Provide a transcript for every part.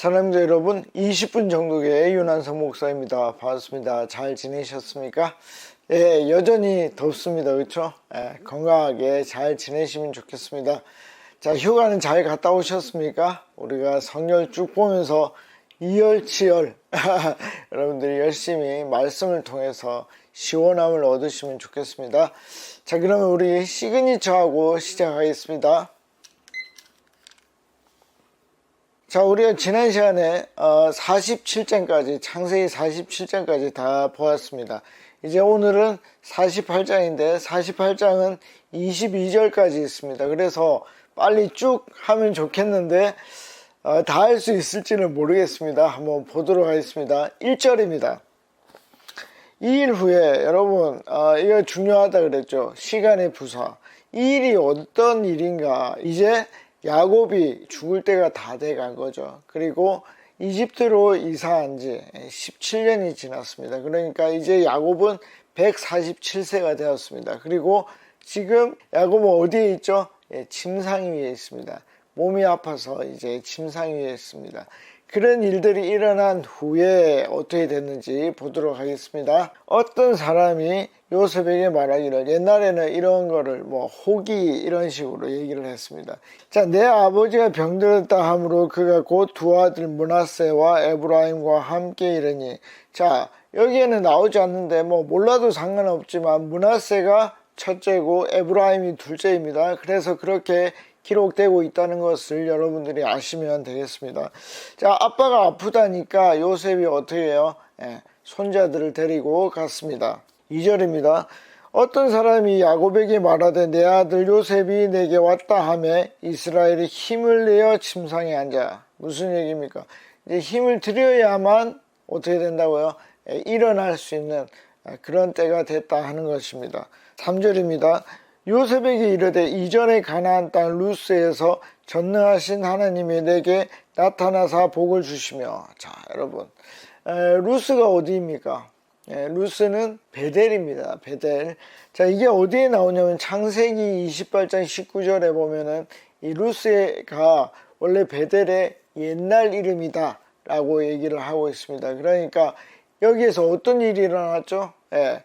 사랑자 여러분, 20분 정도의 윤한성 목사입니다. 반갑습니다. 잘 지내셨습니까? 예, 여전히 덥습니다. 그렇죠? 예, 건강하게 잘 지내시면 좋겠습니다. 자, 휴가는 잘 갔다 오셨습니까? 우리가 성열 쭉 보면서 이열치열 여러분들이 열심히 말씀을 통해서 시원함을 얻으시면 좋겠습니다. 자, 그러면 우리 시그니처하고 시작하겠습니다. 자, 우리가 지난 시간에 어, 47장까지 창세기 47장까지 다 보았습니다. 이제 오늘은 48장인데 48장은 22절까지 있습니다. 그래서 빨리 쭉 하면 좋겠는데 어, 다할 수 있을지는 모르겠습니다. 한번 보도록 하겠습니다. 1절입니다. 2일 후에 여러분 어, 이거 중요하다 그랬죠. 시간의 부사. 이 일이 어떤 일인가 이제 야곱이 죽을 때가 다 돼간 거죠. 그리고 이집트로 이사한 지 17년이 지났습니다. 그러니까 이제 야곱은 147세가 되었습니다. 그리고 지금 야곱은 어디에 있죠? 예, 침상 위에 있습니다. 몸이 아파서 이제 침상 위에 있습니다. 그런 일들이 일어난 후에 어떻게 됐는지 보도록 하겠습니다. 어떤 사람이 요셉에게 말하기를 옛날에는 이런 거를 뭐 호기 이런 식으로 얘기를 했습니다. 자, 내 아버지가 병들었다 하므로 그가 곧 두 아들 문하세와 에브라임과 함께 이르니 자, 여기에는 나오지 않는데 뭐 몰라도 상관없지만 문하세가 첫째고 에브라임이 둘째입니다. 그래서 그렇게 기록되고 있다는 것을 여러분들이 아시면 되겠습니다. 자, 아빠가 아프다니까 요셉이 어떻게 해요? 예, 손자들을 데리고 갔습니다. 2절입니다. 어떤 사람이 야곱에게 말하되 내 아들 요셉이 내게 왔다 하매 이스라엘이 힘을 내어 침상에 앉아. 무슨 얘기입니까? 이제 힘을 들여야만 어떻게 된다고요? 예, 일어날 수 있는 그런 때가 됐다 하는 것입니다. 3절입니다. 요셉에게 이르되 이전에 가나안 땅 루스에서 전능하신 하나님이 내게 나타나사 복을 주시며 자 여러분 에, 루스가 어디입니까? 에, 루스는 베델입니다. 베델. 자 이게 어디에 나오냐면 창세기 28장 19절에 보면은 이 루스가 원래 베델의 옛날 이름이다 라고 얘기를 하고 있습니다. 그러니까 여기에서 어떤 일이 일어났죠? 예,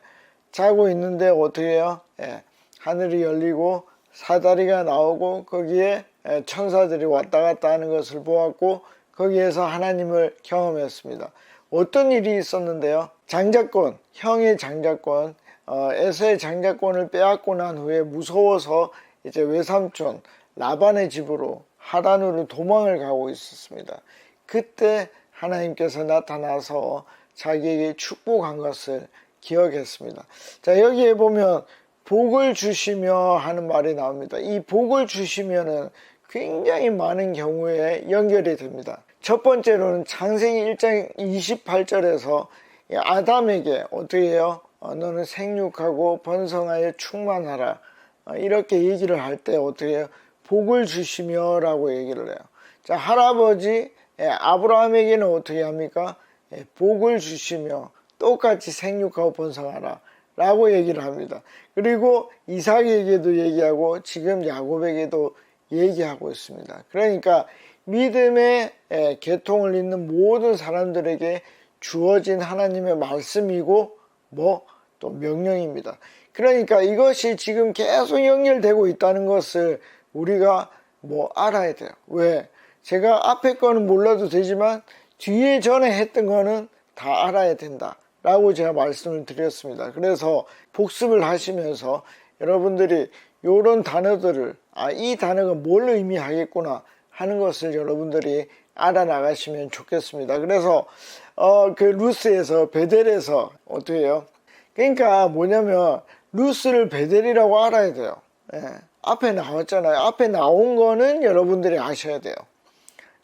자고 있는데 어떻게 해요? 예, 하늘이 열리고 사다리가 나오고 거기에 천사들이 왔다 갔다 하는 것을 보았고 거기에서 하나님을 경험했습니다. 어떤 일이 있었는데요? 장자권, 형의 장자권, 어, 에서의 장자권을 빼앗고 난 후에 무서워서 이제 외삼촌 라반의 집으로 하란으로 도망을 가고 있었습니다. 그때 하나님께서 나타나서 자기에게 축복한 것을 기억했습니다. 자, 여기에 보면 복을 주시며 하는 말이 나옵니다. 이 복을 주시면은 굉장히 많은 경우에 연결이 됩니다. 첫 번째로는 창세기 1장 28절에서 아담에게 어떻게 해요? 어, 너는 생육하고 번성하여 충만하라. 어, 이렇게 얘기를 할 때 어떻게 해요? 복을 주시며 라고 얘기를 해요. 자, 할아버지 예, 아브라함에게는 어떻게 합니까? 예, 복을 주시며 똑같이 생육하고 번성하라. 라고 얘기를 합니다. 그리고 이삭에게도 얘기하고 지금 야곱에게도 얘기하고 있습니다. 그러니까 믿음의 계통을 잇는 모든 사람들에게 주어진 하나님의 말씀이고 뭐 또 명령입니다. 그러니까 이것이 지금 계속 연결되고 있다는 것을 우리가 뭐 알아야 돼요. 왜? 제가 앞에 거는 몰라도 되지만 뒤에 전에 했던 거는 다 알아야 된다. 라고 제가 말씀을 드렸습니다. 그래서 복습을 하시면서 여러분들이 이런 단어들을 아, 이 단어가 뭘 의미하겠구나 하는 것을 여러분들이 알아나가시면 좋겠습니다. 그래서 어, 그 루스에서 베델에서 어떻게 해요? 그러니까 뭐냐면 루스를 베델이라고 알아야 돼요. 예. 앞에 나왔잖아요. 앞에 나온 거는 여러분들이 아셔야 돼요.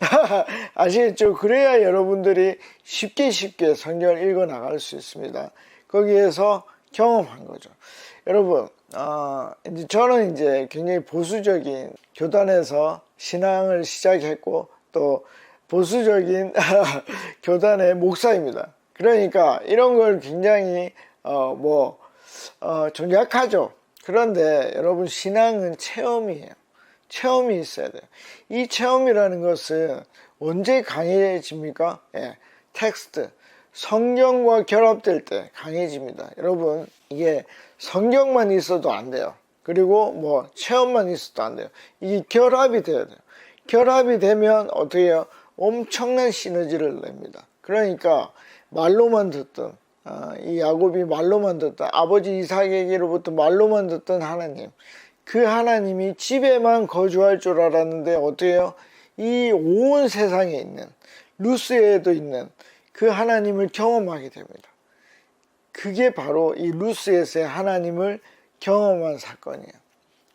아시겠죠? 그래야 여러분들이 쉽게 쉽게 성경을 읽어 나갈 수 있습니다. 거기에서 경험한 거죠. 여러분, 어, 이제 저는 이제 굉장히 보수적인 교단에서 신앙을 시작했고 또 보수적인 교단의 목사입니다. 그러니까 이런 걸 굉장히 어, 뭐, 어, 좀 약하죠. 그런데 여러분 신앙은 체험이에요. 체험이 있어야 돼요. 이 체험이라는 것은 언제 강해집니까? 예, 텍스트. 성경과 결합될 때 강해집니다. 여러분, 이게 성경만 있어도 안 돼요. 그리고 뭐 체험만 있어도 안 돼요. 이게 결합이 돼야 돼요. 결합이 되면 어떻게 해요? 엄청난 시너지를 냅니다. 그러니까 말로만 듣던 아, 이 야곱이 말로만 듣던 아버지 이삭에게로부터 말로만 듣던 하나님 그 하나님이 집에만 거주할 줄 알았는데 해요? 이 온 세상에 있는 루스에도 있는 그 하나님을 경험하게 됩니다. 그게 바로 이 루스에서의 하나님을 경험한 사건이에요.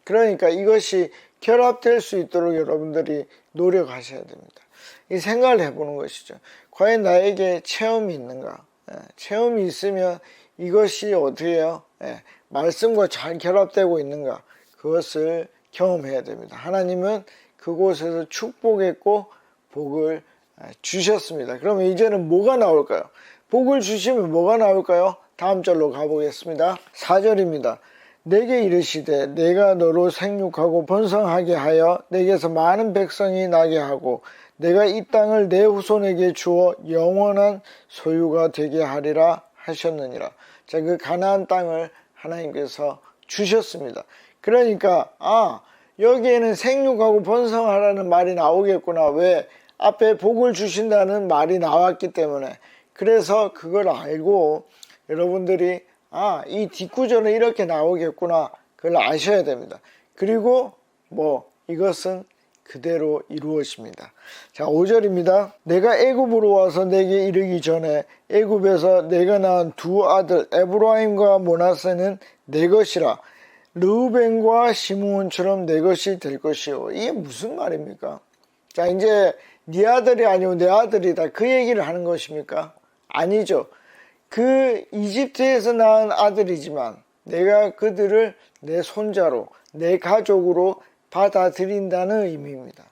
그러니까 이것이 결합될 수 있도록 여러분들이 노력하셔야 됩니다. 이 생각을 해보는 것이죠. 과연 나에게 체험이 있는가? 예, 체험이 있으면 이것이 어떻게 해요? 예, 말씀과 잘 결합되고 있는가? 그것을 경험해야 됩니다. 하나님은 그곳에서 축복했고 복을 예, 주셨습니다. 그러면 이제는 뭐가 나올까요? 복을 주시면 뭐가 나올까요? 다음 절로 가보겠습니다. 4절입니다. 내게 이르시되 내가 너로 생육하고 번성하게 하여 내게서 많은 백성이 나게 하고 내가 이 땅을 내 후손에게 주어 영원한 소유가 되게 하리라 하셨느니라. 자, 그 가나안 땅을 하나님께서 주셨습니다. 그러니까 아, 여기에는 생육하고 번성하라는 말이 나오겠구나. 왜? 앞에 복을 주신다는 말이 나왔기 때문에 그래서 그걸 알고 여러분들이 아, 이 뒷구절은 이렇게 나오겠구나. 그걸 아셔야 됩니다. 그리고 뭐 이것은 그대로 이루어집니다. 자, 5절입니다. 내가 애굽으로 와서 내게 이르기 전에 애굽에서 내가 낳은 두 아들 에브라임과 모나세는 내 것이라. 르우벤과 시므온처럼 내 것이 될 것이요. 이게 무슨 말입니까? 자, 이제 네 아들이 아니고 내 아들이다. 그 얘기를 하는 것입니까? 아니죠. 그 이집트에서 낳은 아들이지만 내가 그들을 내 손자로 내 가족으로 받아들인다는 의미입니다.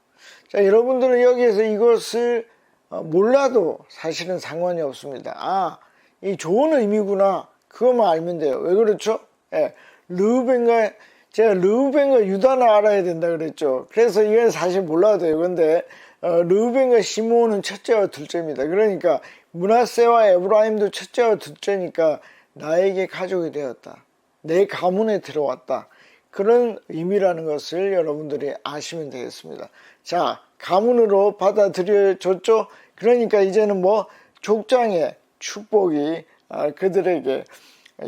자, 여러분들은 여기에서 이것을 어, 몰라도 사실은 상관이 없습니다. 아, 이 좋은 의미구나. 그것만 알면 돼요. 왜 그렇죠? 예, 르우벤과 제가 르우벤과 유다는 알아야 된다 그랬죠. 그래서 이건 사실 몰라도 돼요. 근데 어, 르우벤과 시므온은 첫째와 둘째입니다. 그러니까 문하세와 에브라임도 첫째와 둘째니까 나에게 가족이 되었다. 내 가문에 들어왔다. 그런 의미라는 것을 여러분들이 아시면 되겠습니다. 자, 가문으로 받아들여졌죠? 그러니까 이제는 뭐 족장의 축복이 아, 그들에게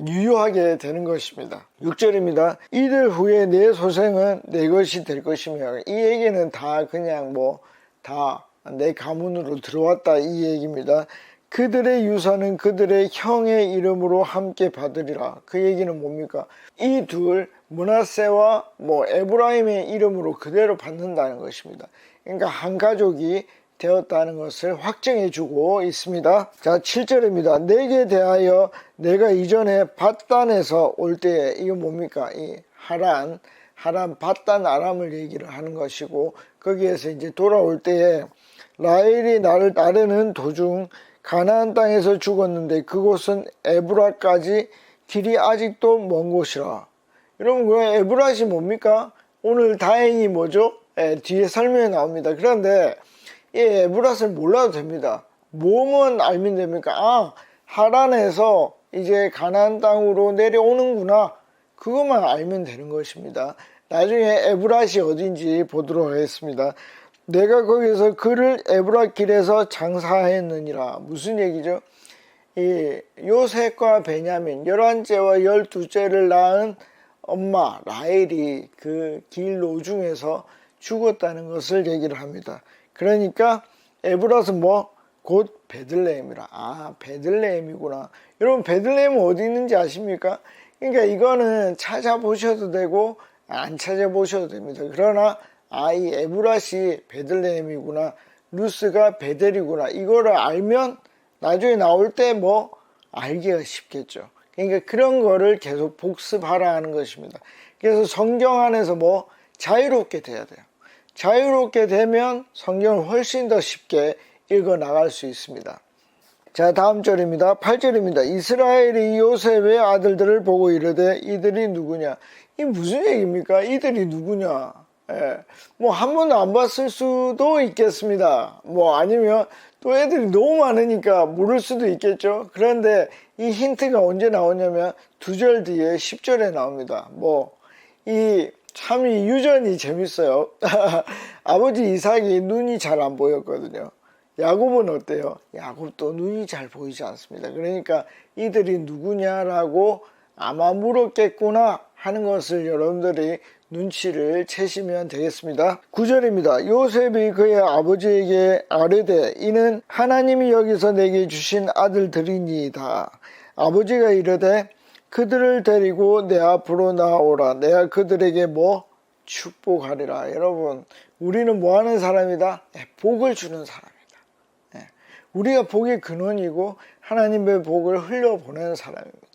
유효하게 되는 것입니다. 6절입니다. 이들 후에 내 소생은 내 것이 될 것이며 이 얘기는 다 그냥 뭐 다 내 가문으로 들어왔다 이 얘기입니다. 그들의 유산은 그들의 형의 이름으로 함께 받으리라. 그 얘기는 뭡니까? 이 둘 문하세와 뭐 에브라임의 이름으로 그대로 받는다는 것입니다. 그러니까 한 가족이 되었다는 것을 확정해 주고 있습니다. 자, 7절입니다. 내게 대하여 내가 이전에 바단에서 올 때에 이거 뭡니까? 이 하란 하란 바단 아람을 얘기를 하는 것이고 거기에서 이제 돌아올 때에 라헬이 나를 따르는 도중 가나안 땅에서 죽었는데 그곳은 에브라까지 길이 아직도 먼 곳이라. 여러분 그 에브라시 뭡니까? 오늘 다행히 뭐죠? 예, 뒤에 설명에 나옵니다. 그런데 이 에브라스를 몰라도 됩니다. 뭐만 알면 됩니까? 아 하란에서 이제 가나안 땅으로 내려오는구나. 그것만 알면 되는 것입니다. 나중에 에브라시 어딘지 보도록 하겠습니다. 내가 거기서 그를 에브라 길에서 장사했느니라. 무슨 얘기죠? 이 요셉과 베냐민 열한째와 열두째를 낳은 엄마 라헬이 그 길 노중에서 죽었다는 것을 얘기를 합니다. 그러니까 에브라는 뭐곧 베들레헴이라. 아 베들레헴이구나. 여러분 베들레헴은 어디 있는지 아십니까? 그러니까 이거는 찾아보셔도 되고 안 찾아보셔도 됩니다. 그러나 아, 이 에브라시 베들레헴이구나. 루스가 베델이구나. 이거를 알면 나중에 나올 때 뭐 알기가 쉽겠죠. 그러니까 그런 거를 계속 복습하라 하는 것입니다. 그래서 성경 안에서 뭐 자유롭게 돼야 돼요. 자유롭게 되면 성경을 훨씬 더 쉽게 읽어 나갈 수 있습니다. 자, 다음 절입니다. 8절입니다. 이스라엘이 요셉의 아들들을 보고 이르되 이들이 누구냐? 이 무슨 얘기입니까? 이들이 누구냐? 예, 뭐 한 번도 안 봤을 수도 있겠습니다. 뭐 아니면 또 애들이 너무 많으니까 모를 수도 있겠죠. 그런데 이 힌트가 언제 나오냐면 두 절 뒤에 10절에 나옵니다. 뭐 이 참 이 유전이 재밌어요. 아버지 이삭이 눈이 잘 안 보였거든요. 야곱은 어때요? 야곱도 눈이 잘 보이지 않습니다. 그러니까 이들이 누구냐라고 아마 물었겠구나 하는 것을 여러분들이 눈치를 채시면 되겠습니다. 9절입니다. 요셉이 그의 아버지에게 아뢰되 이는 하나님이 여기서 내게 주신 아들들이니이다. 아버지가 이르되 그들을 데리고 내 앞으로 나오라. 내가 그들에게 뭐 축복하리라. 여러분, 우리는 뭐 하는 사람이다? 네, 복을 주는 사람이다. 네, 우리가 복의 근원이고 하나님의 복을 흘려보내는 사람입니다.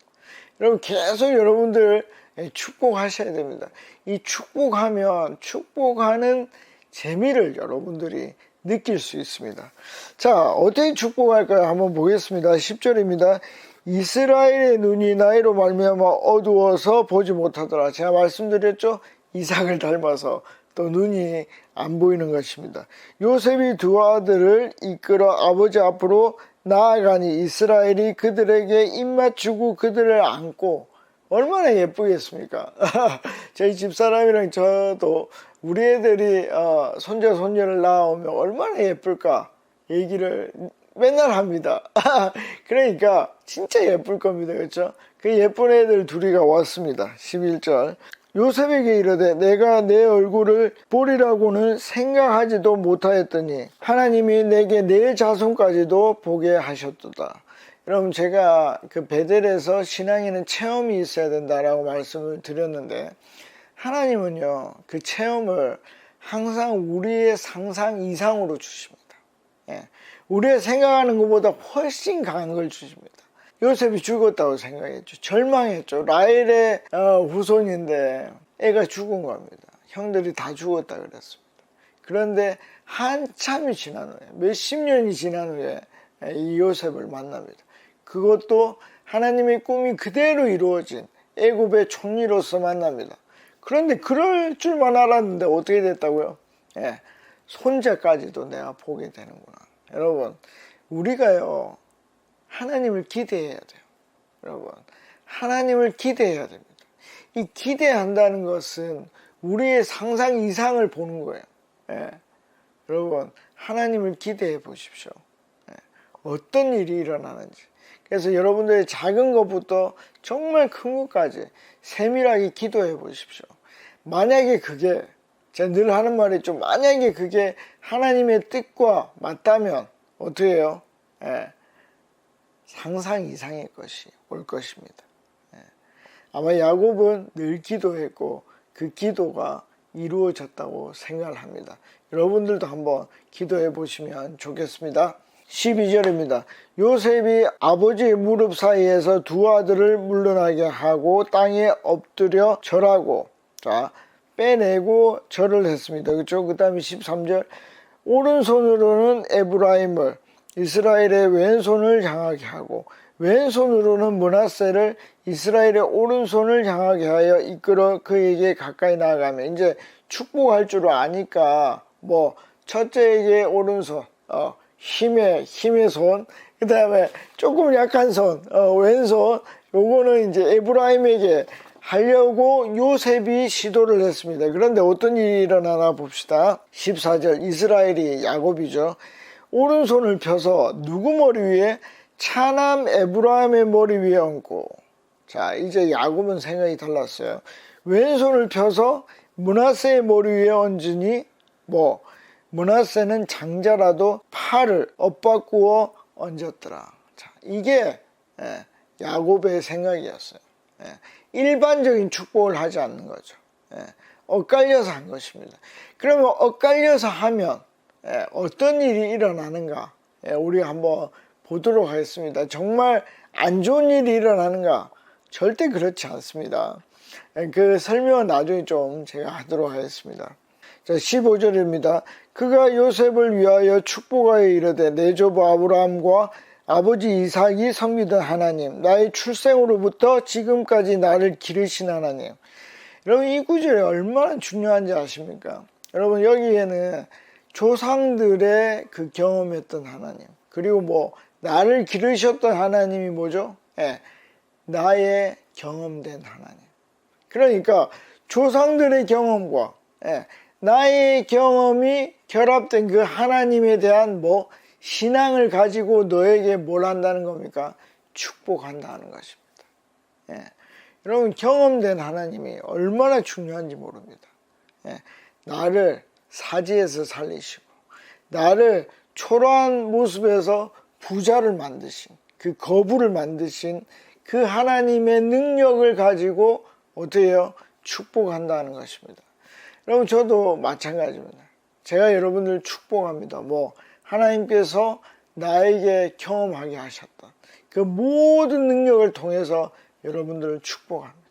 여러분, 계속 여러분들 예, 축복하셔야 됩니다. 이 축복하면 축복하는 재미를 여러분들이 느낄 수 있습니다. 자, 어떻게 축복할까요? 한번 보겠습니다. 10절입니다. 이스라엘의 눈이 나이로 말미암아 어두워서 보지 못하더라. 제가 말씀드렸죠? 이삭을 닮아서 또 눈이 안 보이는 것입니다. 요셉이 두 아들을 이끌어 아버지 앞으로 나아가니 이스라엘이 그들에게 입맞추고 그들을 안고 얼마나 예쁘겠습니까? 저희 집사람이랑 저도 우리 애들이 어, 손자 손녀를 낳아오면 얼마나 예쁠까 얘기를 맨날 합니다. 그러니까 진짜 예쁠 겁니다. 그렇죠? 그 예쁜 애들 둘이가 왔습니다. 11절. 요셉에게 이르되 내가 내 얼굴을 보리라고는 생각하지도 못하였더니 하나님이 내게 내 자손까지도 보게 하셨도다. 여러분 제가 그 베델에서 신앙에는 체험이 있어야 된다라고 말씀을 드렸는데 하나님은요 그 체험을 항상 우리의 상상 이상으로 주십니다. 예. 우리가 생각하는 것보다 훨씬 강한 걸 주십니다. 요셉이 죽었다고 생각했죠. 절망했죠. 라헬의 어, 후손인데 애가 죽은 겁니다. 형들이 다 죽었다 그랬습니다. 그런데 한참이 지난 후에 몇십 년이 지난 후에 이 요셉을 만납니다. 그것도 하나님의 꿈이 그대로 이루어진 애굽의 총리로서 만납니다. 그런데 그럴 줄만 알았는데 어떻게 됐다고요? 예, 손자까지도 내가 보게 되는구나. 여러분, 우리가요, 하나님을 기대해야 돼요. 여러분, 하나님을 기대해야 됩니다. 이 기대한다는 것은 우리의 상상 이상을 보는 거예요. 예. 여러분, 하나님을 기대해 보십시오. 예. 어떤 일이 일어나는지. 그래서 여러분들의 작은 것부터 정말 큰 것까지 세밀하게 기도해 보십시오. 만약에 그게 제가 늘 하는 말이죠. 만약에 그게 하나님의 뜻과 맞다면 어떻게 해요? 예. 상상 이상의 것이 올 것입니다. 예. 아마 야곱은 늘 기도했고 그 기도가 이루어졌다고 생각을 합니다. 여러분들도 한번 기도해 보시면 좋겠습니다. 12절입니다. 요셉이 아버지의 무릎 사이에서 두 아들을 물러나게 하고 땅에 엎드려 절하고 자 빼내고 절을 했습니다. 그렇죠? 그 다음에 13절 오른손으로는 에브라임을 이스라엘의 왼손을 향하게 하고 왼손으로는 문하세를 이스라엘의 오른손을 향하게 하여 이끌어 그에게 가까이 나아가며 이제 축복할 줄 아니까 뭐 첫째에게 오른손 어, 힘의 힘의 손, 그 다음에 조금 약한 손, 어, 왼손, 요거는 이제 에브라임에게 하려고 요셉이 시도를 했습니다. 그런데 어떤 일이 일어나나 봅시다. 14절 이스라엘이 야곱이죠. 오른손을 펴서 누구 머리 위에 차남 에브라임의 머리 위에 얹고 자 이제 야곱은 생각이 달랐어요. 왼손을 펴서 문하세의 머리 위에 얹으니 뭐 문하세는 장자라도 팔을 엇바꾸어 얹었더라. 자, 이게 예, 야곱의 생각이었어요. 예, 일반적인 축복을 하지 않는 거죠. 예, 엇갈려서 한 것입니다. 그러면 엇갈려서 하면 어떤 일이 일어나는가 우리 한번 보도록 하겠습니다. 정말 안 좋은 일이 일어나는가? 절대 그렇지 않습니다. 그 설명은 나중에 좀 제가 하도록 하겠습니다. 자, 15절입니다. 그가 요셉을 위하여 축복하여 이르되 내 조부 아브라함과 아버지 이삭이 섬기던 하나님 나의 출생으로부터 지금까지 나를 기르신 하나님 여러분 이 구절이 얼마나 중요한지 아십니까? 여러분 여기에는 조상들의 그 경험했던 하나님 그리고 뭐 나를 기르셨던 하나님이 뭐죠? 예, 나의 경험된 하나님. 그러니까 조상들의 경험과 예, 나의 경험이 결합된 그 하나님에 대한 뭐 신앙을 가지고 너에게 뭘 한다는 겁니까? 축복한다는 것입니다. 예. 여러분 경험된 하나님이 얼마나 중요한지 모릅니다. 예. 나를 사지에서 살리시고 나를 초라한 모습에서 부자를 만드신 그 거부를 만드신 그 하나님의 능력을 가지고 어떻게 해요? 축복한다는 것입니다. 여러분 저도 마찬가지입니다. 제가 여러분들 축복합니다. 뭐 하나님께서 나에게 경험하게 하셨던 그 모든 능력을 통해서 여러분들을 축복합니다.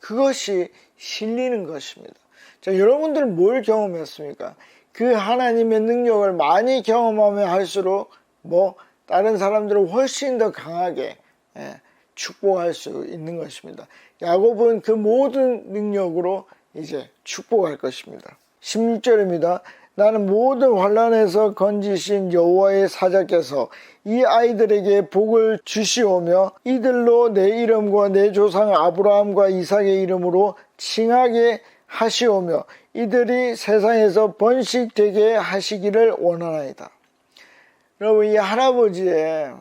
그것이 실리는 것입니다. 자, 여러분들은 뭘 경험했습니까? 그 하나님의 능력을 많이 경험하면 할수록 뭐 다른 사람들을 훨씬 더 강하게 예, 축복할 수 있는 것입니다. 야곱은 그 모든 능력으로 이제 축복할 것입니다. 16절입니다. 나는 모든 환란에서 건지신 여호와의 사자께서 이 아이들에게 복을 주시오며 이들로 내 이름과 내 조상 아브라함과 이삭의 이름으로 칭하게 하시오며 이들이 세상에서 번식되게 하시기를 원하나이다. 여러분 이 할아버지의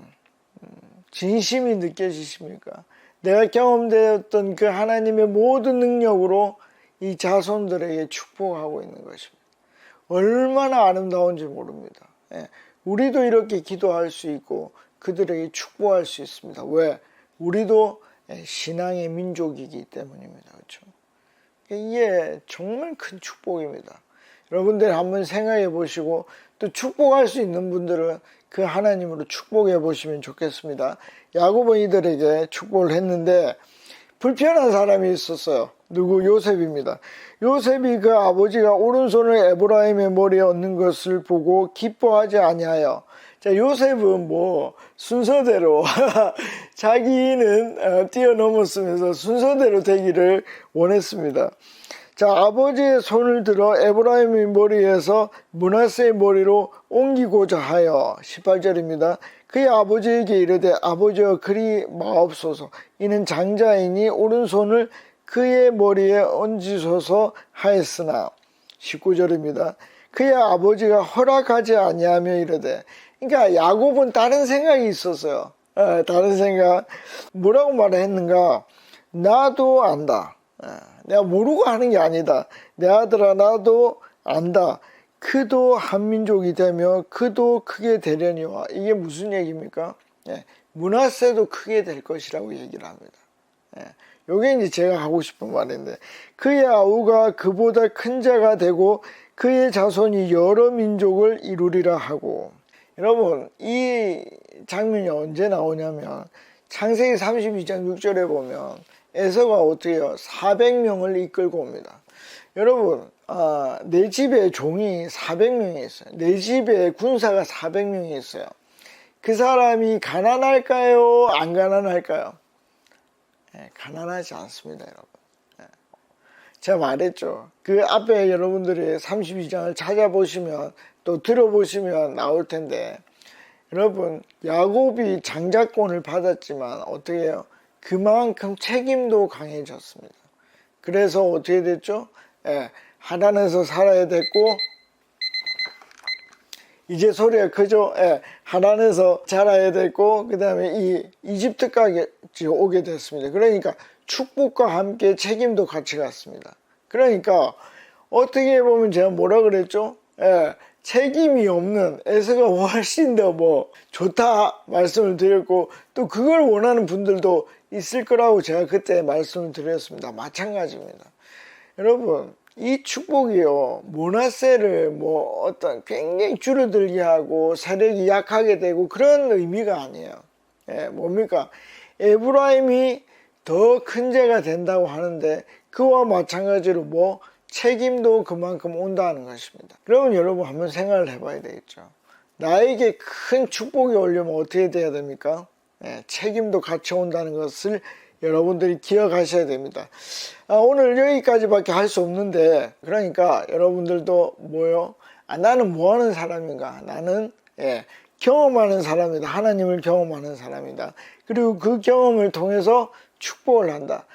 진심이 느껴지십니까? 내가 경험되었던 그 하나님의 모든 능력으로 이 자손들에게 축복하고 있는 것입니다. 얼마나 아름다운지 모릅니다. 예, 우리도 이렇게 기도할 수 있고 그들에게 축복할 수 있습니다. 왜? 우리도 예, 신앙의 민족이기 때문입니다. 그렇죠? 이게 정말 큰 축복입니다. 여러분들 한번 생각해 보시고 또 축복할 수 있는 분들은 그 하나님으로 축복해 보시면 좋겠습니다. 야곱은 이들에게 축복을 했는데 불편한 사람이 있었어요. 누구 요셉입니다. 요셉이 그 아버지가 오른손을 에브라임의 머리에 얹는 것을 보고 기뻐하지 아니하여 자 요셉은 뭐 순서대로 자기는 어, 뛰어넘었으면서 순서대로 되기를 원했습니다. 자 아버지의 손을 들어 에브라임의 머리에서 문하세의 머리로 옮기고자 하여 18절입니다. 그의 아버지에게 이르되 아버지여 그리 마옵소서 이는 장자이니 오른손을 그의 머리에 얹으소서 하였으나 19절입니다. 그의 아버지가 허락하지 아니하며 이르되 그러니까 야곱은 다른 생각이 있었어요. 에, 다른 생각 뭐라고 말했는가 나도 안다. 에, 내가 모르고 하는 게 아니다. 내 아들아 나도 안다. 그도 한민족이 되며 그도 크게 되려니와 이게 무슨 얘기입니까? 예, 문화세도 크게 될 것이라고 얘기를 합니다. 예, 요게 이제 제가 하고 싶은 말인데 그의 아우가 그보다 큰 자가 되고 그의 자손이 여러 민족을 이루리라 하고 여러분 이 장면이 언제 나오냐면 창세기 32장 6절에 보면 에서가 어떻게 해요? 400명을 이끌고 옵니다. 여러분 아, 내 집에 종이 400명이 있어요. 내 집에 군사가 400명이 있어요. 그 사람이 가난할까요? 안 가난할까요? 네, 가난하지 않습니다, 여러분. 네. 제가 말했죠. 그 앞에 여러분들이 32장을 찾아보시면 또 들어보시면 나올 텐데 여러분 야곱이 장자권을 받았지만 어떻게 해요? 그만큼 책임도 강해졌습니다. 그래서 어떻게 됐죠? 예, 하단에서 살아야 됐고 이제 소리가 크죠. 예, 하단에서 자라야 됐고 그 다음에 이 이집트까지 오게 됐습니다. 그러니까 축복과 함께 책임도 같이 갔습니다. 그러니까 어떻게 보면 제가 뭐라 그랬죠? 예, 책임이 없는 에서가 훨씬 더 뭐 좋다 말씀을 드렸고 또 그걸 원하는 분들도 있을 거라고 제가 그때 말씀을 드렸습니다. 마찬가지입니다. 여러분 이 축복이요 모나세를 뭐 어떤 굉장히 줄어들게 하고 세력이 약하게 되고 그런 의미가 아니에요. 예, 뭡니까? 에브라임이 더 큰 죄가 된다고 하는데 그와 마찬가지로 뭐 책임도 그만큼 온다는 것입니다. 그러면 여러분 한번 생각을 해봐야 되겠죠. 나에게 큰 축복이 오려면 어떻게 돼야 됩니까? 예, 책임도 같이 온다는 것을 여러분들이 기억하셔야 됩니다. 아, 오늘 여기까지밖에 할 수 없는데 그러니까 여러분들도 뭐요? 아, 나는 뭐 하는 사람인가? 나는 예, 경험하는 사람이다. 하나님을 경험하는 사람이다. 그리고 그 경험을 통해서 축복을 한다.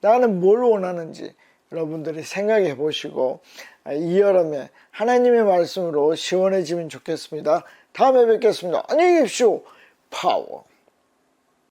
나는 뭘 원하는지 여러분들이 생각해 보시고 아, 이 여름에 하나님의 말씀으로 시원해지면 좋겠습니다. 다음에 뵙겠습니다. 안녕히 계십시오. 파워.